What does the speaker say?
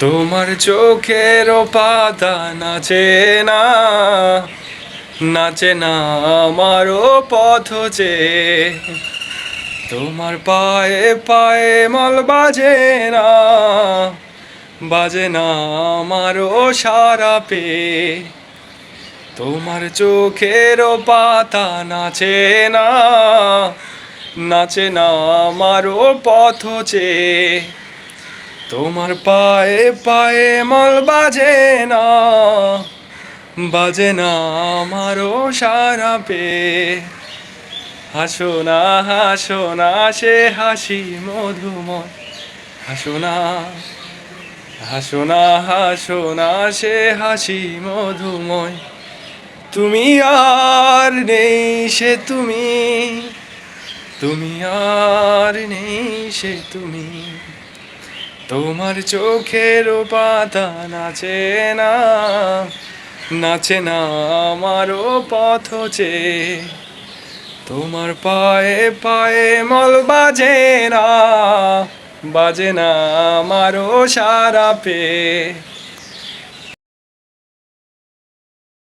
তোমার চোখের পাতা নাচে না নাচে না আমারও পথ যে তোমার পায়ে পায়ে মল বাজে না বাজে না আমারও সারা পে। তোমার চোখের পাতা নাচে না নাচে না আমারও পথ চেয়ে তোমার পায়ে পায়ে মল বাজে না বাজে না আমারও সারা পে। হাসো না হাসো না, সে হাসি মধুময়। হাসো না হাসো না হাসো না, সে হাসি মধুময়। তুমি আর নেই সে তুমি তুমি আর নেই সে তুমি। তোমার চোখের পাতা নাচে না নাচে না আমারও পথ চে তোমার পায়ে পায়ে মল বাজে না বাজে না আমারও সারা পে